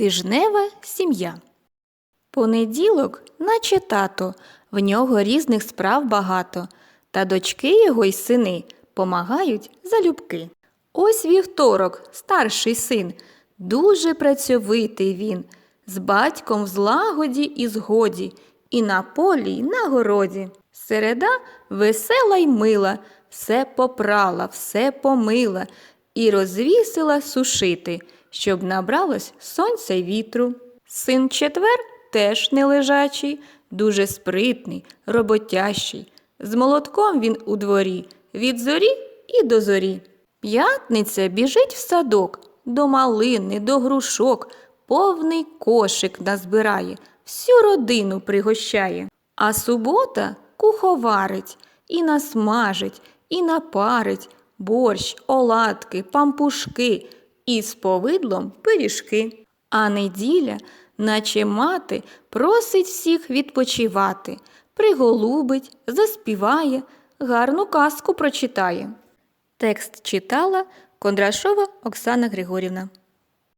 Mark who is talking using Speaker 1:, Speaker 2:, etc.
Speaker 1: Тижнева сім'я. Понеділок, наче тато, в нього різних справ багато, та дочки його й сини помагають залюбки. Ось вівторок, старший син, дуже працьовитий він, з батьком в злагоді і згоді, і на полі, й на городі. Середа весела й мила, все попрала, все помила і розвісила сушити, щоб набралось сонця й вітру. Син четвер теж не лежачий, дуже спритний, роботящий. З молотком він у дворі, від зорі і до зорі. П'ятниця біжить в садок, до малини, до грушок, повний кошик назбирає, всю родину пригощає. А субота куховарить, і насмажить, і напарить борщ, оладки, пампушки і з повидлом пиріжки. А неділя, наче мати, просить всіх відпочивати, приголубить, заспіває, гарну казку прочитає. Текст читала Кондрашова Оксана Григорівна.